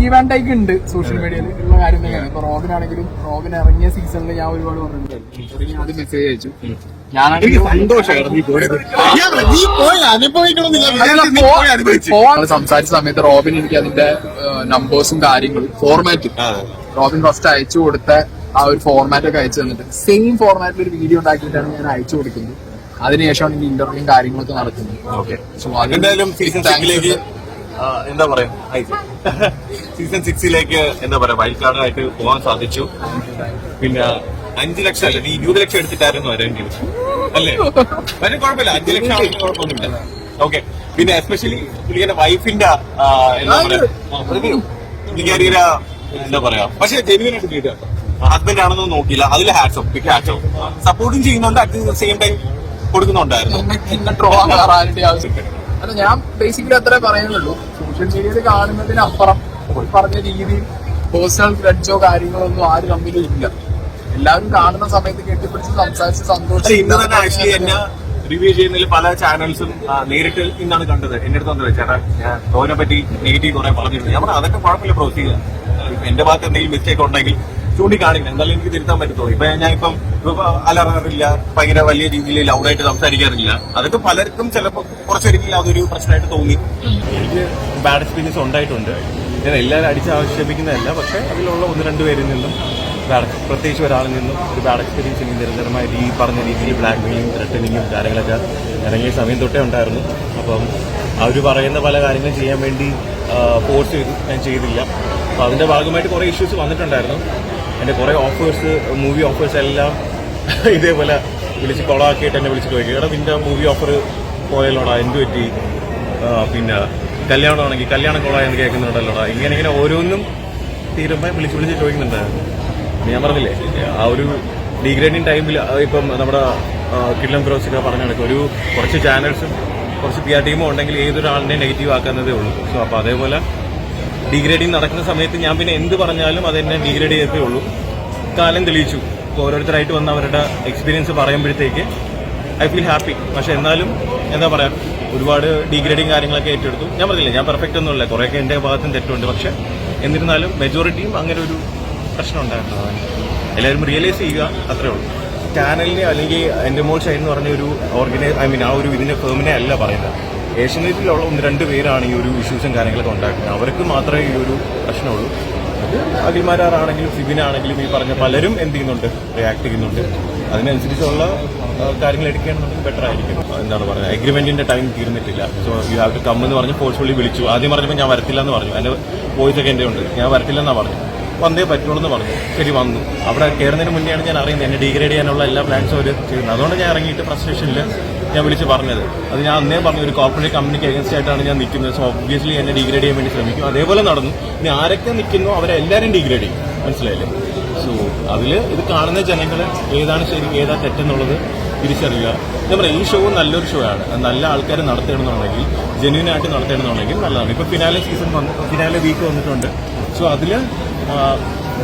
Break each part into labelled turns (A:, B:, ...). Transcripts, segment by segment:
A: Give and ടൈക്ക് ഉണ്ട് social മീഡിയയിൽ ഉള്ള കാര്യം തന്നെയാണ് ഇപ്പൊ റോബിനാണെങ്കിലും റോബിൻ ഇറങ്ങിയ സീസണിൽ ഞാൻ ഒരുപാട് പറഞ്ഞിട്ടുണ്ട്. മെസ്സേജ് അയച്ചു. ഞാനാണെങ്കിൽ സംസാരിച്ച സമയത്ത് റോബിൻ എനിക്ക് അതിന്റെ നമ്പേഴ്സും കാര്യങ്ങളും ഫോർമാറ്റും റോബിൻ ഫസ്റ്റ് അയച്ചു കൊടുത്ത ആ ഒരു ഫോർമാറ്റ് ഒക്കെ അയച്ചു തന്നിട്ട് സെയിം ഫോർമാറ്റിൽ ഒരു വീഡിയോ ഉണ്ടാക്കിയിട്ടാണ് ഞാൻ അയച്ചു കൊടുക്കുന്നത്. അതിനുശേഷമാണ് എനിക്ക് ഇന്റർവ്യൂയും കാര്യങ്ങളൊക്കെ നടക്കുന്നത്.
B: ഓക്കെ
A: സോ
B: അതിന്റെ എന്താ പറയാ? സീസൺ സിക്സിലേക്ക് എന്താ പറയാ വൈൽഡ് കാർഡ് ആയിട്ട് പോകാൻ സാധിച്ചു. പിന്നെ അഞ്ചു ലക്ഷം അല്ല? നീ ഇരുപത് ലക്ഷം എടുത്തിട്ടായിരുന്നു വരേണ്ടി അല്ലേ? വരും കുഴപ്പമില്ല. അഞ്ചു ലക്ഷം ആണെങ്കിലും കുഴപ്പമൊന്നുമില്ല. ഓക്കെ പിന്നെ എസ്പെഷ്യലി പുള്ളിയുടെ വൈഫിന്റെ എന്താ പറയാ പുള്ളിക്കാരിയുടെ എന്താ പറയാ പക്ഷെ ജെനുവിനായിട്ട് കിട്ടുക ഹസ്ബൻഡ് ആണെന്ന് നോക്കിയില്ല. അതിൽ hats off big hats off സപ്പോർട്ടും ചെയ്യുന്നുണ്ട് അറ്റ് ദ സെയിം ടൈം കൊടുക്കുന്നുണ്ടായിരുന്നു.
A: ട്രോ അല്ല ഞാൻ ബേസിക്കലി അത്രേ പറയുന്നുള്ളൂ. സോഷ്യൽ മീഡിയയിൽ കാണുന്നതിനപ്പുറം പറഞ്ഞ രീതിയിൽ പേഴ്സണൽ ഗ്രഡ്ജോ കാര്യങ്ങളോ ഒന്നും ആരും തമ്മിലും ഇല്ല. എല്ലാവരും കാണുന്ന സമയത്ത് കെട്ടിപ്പിടിച്ച് സംസാരിച്ച്
B: അല്ല, ഇന്ന് തന്നെ ആക്ച്വലി എന്നെ
A: സന്തോഷം
B: റിവ്യൂ ചെയ്യുന്നതിൽ പല ചാനൽസും നേരിട്ട് ഇന്നാണ് കണ്ടത്. എന്റെ അടുത്ത് വന്നത് ചേട്ടാ ഞാൻ തോനെ പറ്റി നെഗറ്റീവ് കുറെ പറഞ്ഞിട്ടുണ്ട്. ഞാൻ അതൊക്കെ കുഴപ്പമില്ല ചെയ്യുക എന്റെ ഭാഗത്ത് എന്തെങ്കിലും മിസ്റ്റേക്ക് ഉണ്ടെങ്കിൽ ചൂണ്ടിക്കാണിക്കണം എന്നാലും എനിക്ക് തിരുത്താൻ പറ്റത്തുള്ളൂ. ഇപ്പൊ ഞാൻ ഇപ്പം അലറാറില്ല ഭയങ്കര വലിയ രീതിയിൽ ലൗഡായിട്ട് സംസാരിക്കാറില്ല. അതൊക്കെ പലർക്കും ചിലപ്പോൾ കുറച്ചൊരിക്കലും അതൊരു പ്രശ്നമായിട്ട് തോന്നി. എനിക്ക് ബാഡ് എക്സ്പീരിയൻസ് ഉണ്ടായിട്ടുണ്ട്. ഞാൻ എല്ലാവരും അടിച്ച് ആക്ഷേപിക്കുന്നതല്ല പക്ഷെ അതിലുള്ള ഒന്ന് രണ്ട് പേരിൽ നിന്നും ബാഡ് പ്രത്യേകിച്ച് ഒരാളിൽ നിന്നും ഒരു ബാഡ് എക്സ്പീരിയൻസ് എനിക്ക് നിരന്തരമായിട്ട് ഈ പറഞ്ഞ രീതിയിൽ ബ്ലാക്ക് മെയിലിംഗ് ത്രെട്ടനിങ്ങും കാര്യങ്ങളൊക്കെ ഇറങ്ങിയ സമയം തൊട്ടേ ഉണ്ടായിരുന്നു. അപ്പം അവർ പറയുന്ന പല കാര്യങ്ങളും ചെയ്യാൻ വേണ്ടി ഫോഴ്സ് ചെയ്തു. ഞാൻ ചെയ്തില്ല. അപ്പോൾ അതിന്റെ ഭാഗമായിട്ട് കുറേ ഇഷ്യൂസ് വന്നിട്ടുണ്ടായിരുന്നു. എന്റെ കുറേ ഓഫേഴ്സ് മൂവി ഓഫേഴ്സ് എല്ലാം ഇതേപോലെ വിളിച്ച് കൊളാക്കിയിട്ട് എന്നെ വിളിച്ചിട്ട് പോയി. എടാ നിന്റെ മൂവി ഓഫർ പോയല്ലോടാ എന്ത് പറ്റി? പിന്നെ കല്യാണം ആണെങ്കിൽ കല്യാണം കൊള്ളായെന്ന് കേൾക്കുന്നുണ്ടല്ലോടാ. ഇങ്ങനെ ഇങ്ങനെ ഓരോന്നും തീരുമ്പോൾ വിളിച്ച് വിളിച്ച് ചോദിക്കുന്നുണ്ടായിരുന്നു ഞാൻ പറഞ്ഞില്ലേ ആ ഒരു ഡിഗ്രേഡിങ് ടൈമിൽ ഇപ്പം നമ്മുടെ കിഡ്ലം ക്രോസ് ഒക്കെ പറഞ്ഞ ഒരു കുറച്ച് ചാനൽസും കുറച്ച് പി ആർ ടീമും ഉണ്ടെങ്കിൽ ഏതൊരാളിനെ നെഗറ്റീവ് ആക്കുന്നതേ ഉള്ളൂ. സോ അപ്പോൾ അതേപോലെ ഡിഗ്രേഡിങ് നടക്കുന്ന സമയത്ത് ഞാൻ പിന്നെ എന്ത് പറഞ്ഞാലും അതെന്നെ ഡിഗ്രേഡ് ചെയ്തേ ഉള്ളൂ. കാലം തെളിയിച്ചു. ഓരോരുത്തരായിട്ട് വന്ന് അവരുടെ എക്സ്പീരിയൻസ് പറയുമ്പോഴത്തേക്ക് ഐ ഫീൽ ഹാപ്പി പക്ഷെ എന്നാലും എന്താ പറയാ ഒരുപാട് ഡിഗ്രേഡിങ് കാര്യങ്ങളൊക്കെ ഏറ്റെടുത്തു. ഞാൻ പറഞ്ഞില്ല ഞാൻ പെർഫെക്റ്റ് ഒന്നുമില്ല. കുറേയൊക്കെ എന്റെ ഭാഗത്തും തെറ്റുണ്ട്. പക്ഷെ എന്നിരുന്നാലും മെജോറിറ്റിയും അങ്ങനെ ഒരു പ്രശ്നം ഉണ്ടായിരുന്നു. എല്ലാവരും റിയലൈസ് ചെയ്യുക അത്രേ ഉള്ളൂ. ചാനലിനെ അല്ലെങ്കിൽ എന്റെ മോൾ ഷൈൻ എന്ന് പറഞ്ഞ ഒരു ഓർഗനൈസ് ഐ മീൻ ആ ഒരു ഇതിന്റെ ഫേമിനെ അല്ല പറയുന്നത്. ഏഷ്യനെറ്റിലുള്ള ഒന്ന് രണ്ട് പേരാണ് ഈ ഒരു ഇഷ്യൂസും കാര്യങ്ങളൊക്കെ ഉണ്ടാക്കുന്നത്. അവർക്ക് മാത്രമേ ഈ ഒരു പ്രശ്നമുള്ളൂ. അത് അഖിൽമാരാണെങ്കിലും സിബിനാണെങ്കിലും ഈ പറഞ്ഞ പലരും എന്ത് ചെയ്യുന്നുണ്ട്? റിയാക്ട് ചെയ്യുന്നുണ്ട്. അതിനനുസരിച്ചുള്ള കാര്യങ്ങൾ എടുക്കുകയാണെന്നുണ്ടെങ്കിൽ ബെറ്റർ ആയിരിക്കും. എന്താണ് പറയുന്നത്? അഗ്രിമെന്റിന്റെ ടൈം തീർന്നിട്ടില്ല. So you have to come എന്ന് പറഞ്ഞ് ഫോഴ്സ്ഫുള്ളി വിളിച്ചു. ആദ്യം പറഞ്ഞപ്പോൾ ഞാൻ വരത്തില്ല എന്ന് പറഞ്ഞു. അതിന്റെ വോയിസ് ഒക്കെ എന്റെ ഉണ്ട്. ഞാൻ വരത്തില്ല പറഞ്ഞു. വന്നേ പറ്റുള്ളൂ എന്ന് പറഞ്ഞു. ശരി വന്നു. അവിടെ കയറുന്നതിന് മുന്നെയാണ് ഞാൻ അറിയുന്നത്. എന്നെ ഡിഗ്രേഡ് ചെയ്യാനുള്ള എല്ലാ പ്ലാൻസും അവർ ചെയ്യുന്നത്. അതുകൊണ്ട് ഞാൻ ഇറങ്ങിയിട്ട് ഫ്രസ്ട്രേഷനിൽ ഞാൻ വിളിച്ച് പറഞ്ഞത്. അത് ഞാൻ അന്നേ പറഞ്ഞു ഒരു കോർപ്പറേറ്റ് കമ്പനിക്ക് അഗൻസ്റ്റ് ആയിട്ടാണ് ഞാൻ നിൽക്കുന്നത്. സോ ഒബ്വിയസ്ലി എന്നെ ഡിഗ്രേഡ് ചെയ്യാൻ വേണ്ടി ശ്രമിക്കും. അതേപോലെ നടന്നു. ഇനി ആരൊക്കെ നിൽക്കുന്നു അവരെല്ലാവരും ഡിഗ്രേഡ് ചെയ്യും. മനസ്സിലായില്ലേ? സോ അതിൽ ഇത് കാണുന്ന ജനങ്ങൾ ഏതാണ് ശരി ഏതാ തെറ്റെന്നുള്ളത് തിരിച്ചറിയുക. ഞാൻ പറയാം ഈ ഷോ നല്ലൊരു ഷോ ആണ്. നല്ല ആൾക്കാർ നടത്തണമെന്നുണ്ടെങ്കിൽ ജെന്യൂൻ ആയിട്ട് നടത്തണമെന്നുണ്ടെങ്കിൽ നല്ലതാണ്. ഇപ്പോൾ ഫിനാലെ സീസൺ വന്നു ഫിനാലെ വീക്ക് വന്നിട്ടുണ്ട്. സോ അതിൽ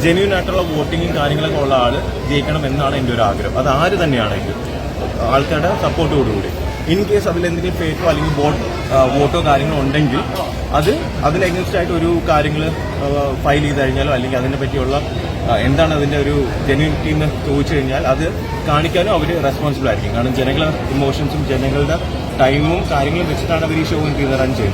B: ജെന്യൂൻ ആയിട്ടുള്ള വോട്ടിങ്ങും കാര്യങ്ങളൊക്കെ ഉള്ള ആൾ ജയിക്കണം എന്നാണ് എന്റെ ഒരു ആഗ്രഹം. അത് ആര് തന്നെയാണെങ്കിലും. ആൾക്കാരുടെ സപ്പോർട്ടോടുകൂടി ഇൻ കേസ് അതിൽ എന്തെങ്കിലും ഫേക്കോ അല്ലെങ്കിൽ വോട്ട് വോട്ടോ കാര്യങ്ങളോ ഉണ്ടെങ്കിൽ അത് അതിന് അഗൻസ്റ്റ് ആയിട്ട് ഒരു കാര്യങ്ങൾ ഫയൽ ചെയ്ത് കഴിഞ്ഞാലോ അല്ലെങ്കിൽ അതിനെ പറ്റിയുള്ള എന്താണ് അതിന്റെ ഒരു ജെന്യൂനിറ്റി എന്ന് ചോദിച്ചു കഴിഞ്ഞാൽ അത് കാണിക്കാനും അവർ റെസ്പോൺസിബിൾ ആയിരിക്കും. കാരണം ജനങ്ങളുടെ ഇമോഷൻസും ജനങ്ങളുടെ ടൈമും കാര്യങ്ങളും വെച്ചിട്ടാണ് അവർ ഈ ഷോ റൺ ചെയ്യുന്നത്.